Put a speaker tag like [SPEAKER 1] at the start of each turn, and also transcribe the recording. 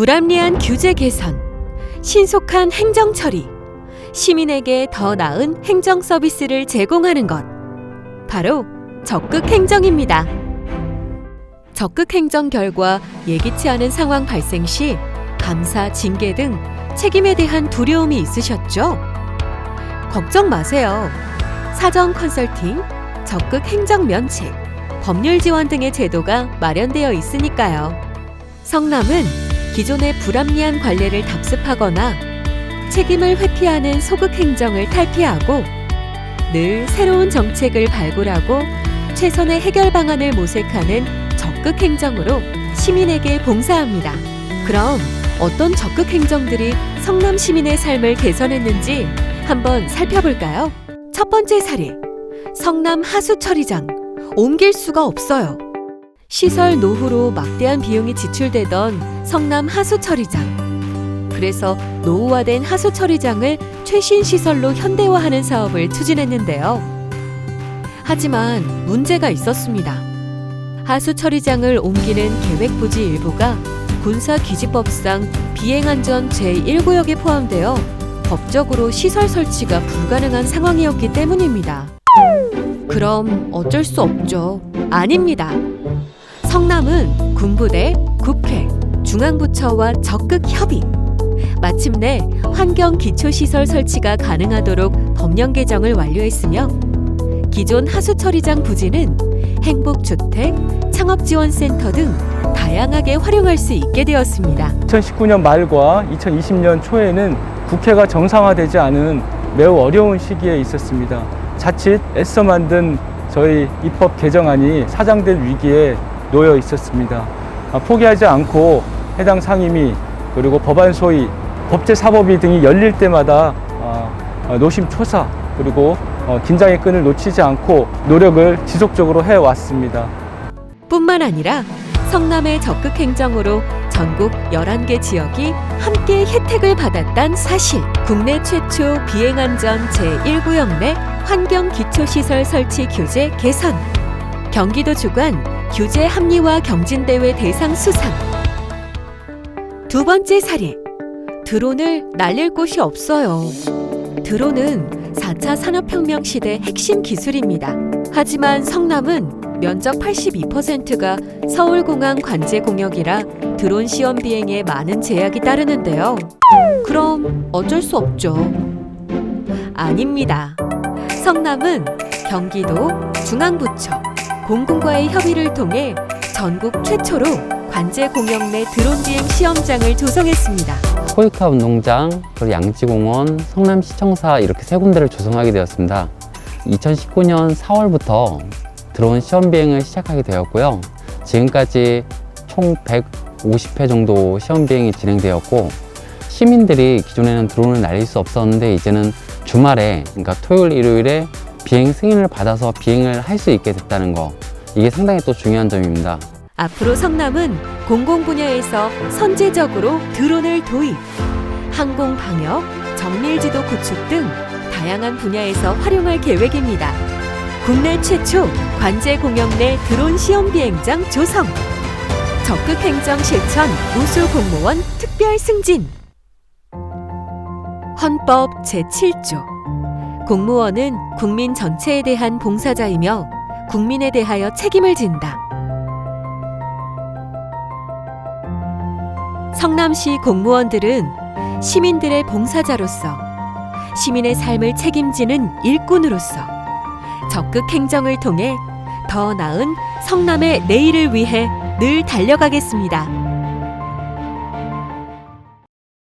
[SPEAKER 1] 불합리한 규제 개선, 신속한 행정 처리, 시민에게 더 나은 행정 서비스를 제공하는 것. 바로 적극 행정입니다. 적극 행정 결과 예기치 않은 상황 발생 시 감사, 징계 등 책임에 대한 두려움이 있으셨죠? 걱정 마세요. 사전 컨설팅, 적극 행정 면책, 법률 지원 등의 제도가 마련되어 있으니까요. 성남은 기존의 불합리한 관례를 답습하거나 책임을 회피하는 소극 행정을 탈피하고 늘 새로운 정책을 발굴하고 최선의 해결 방안을 모색하는 적극 행정으로 시민에게 봉사합니다. 그럼 어떤 적극 행정들이 성남 시민의 삶을 개선했는지 한번 살펴볼까요? 첫 번째 사례. 성남 하수처리장. 옮길 수가 없어요. 시설 노후로 막대한 비용이 지출되던 성남 하수처리장. 그래서 노후화된 하수처리장을 최신 시설로 현대화하는 사업을 추진했는데요. 하지만 문제가 있었습니다. 하수처리장을 옮기는 계획 부지 일부가 군사기지법상 비행안전 제1구역에 포함되어 법적으로 시설 설치가 불가능한 상황이었기 때문입니다. 그럼 어쩔 수 없죠. 아닙니다. 성남은 군부대, 국회, 중앙부처와 적극 협의. 마침내 환경 기초시설 설치가 가능하도록 법령 개정을 완료했으며 기존 하수처리장 부지는 행복주택, 창업지원센터 등 다양하게 활용할 수 있게 되었습니다.
[SPEAKER 2] 2019년 말과 2020년 초에는 국회가 정상화되지 않은 매우 어려운 시기에 있었습니다. 자칫 애써 만든 저희 입법 개정안이 사장될 위기에 놓여 있었습니다. 아, 포기하지 않고 해당 상임위 그리고 법안 소위 법제사법위 등이 열릴 때마다 아, 아, 노심초사 그리고 어, 긴장의 끈을 놓치지 않고 노력을 지속적으로 해왔습니다.
[SPEAKER 1] 뿐만 아니라 성남의 적극 행정으로 전국 11개 지역이 함께 혜택을 받았단 사실. 국내 최초 비행안전 제1구역 내 환경 기초시설 설치 규제 개선. 경기도 주관 규제 합리화 경진대회 대상 수상. 두 번째 사례. 드론을 날릴 곳이 없어요. 드론은 4차 산업혁명 시대 핵심 기술입니다. 하지만 성남은 면적 82%가 서울공항 관제 공역이라 드론 시험 비행에 많은 제약이 따르는데요. 그럼 어쩔 수 없죠. 아닙니다. 성남은 경기도 중앙부처 공군과의 협의를 통해 전국 최초로 관제 공역 내 드론 비행 시험장을 조성했습니다.
[SPEAKER 3] 코이카 운동장, 그리고 양지공원, 성남시청사 이렇게 세 군데를 조성하게 되었습니다. 2019년 4월부터 드론 시험 비행을 시작하게 되었고요. 지금까지 총 150회 정도 시험 비행이 진행되었고 시민들이 기존에는 드론을 날릴 수 없었는데 이제는 주말에 그러니까 토요일 일요일에 비행 승인을 받아서 비행을 할 수 있게 됐다는 거 이게 상당히 또 중요한 점입니다.
[SPEAKER 1] 앞으로 성남은 공공 분야에서 선제적으로 드론을 도입, 항공 방역, 정밀 지도 구축 등 다양한 분야에서 활용할 계획입니다. 국내 최초 관제 공역 내 드론 시험 비행장 조성. 적극 행정 실천 우수 공무원 특별 승진. 헌법 제7조. 공무원은 국민 전체에 대한 봉사자이며 국민에 대하여 책임을 진다. 성남시 공무원들은 시민들의 봉사자로서 시민의 삶을 책임지는 일꾼으로서 적극 행정을 통해 더 나은 성남의 내일을 위해 늘 달려가겠습니다.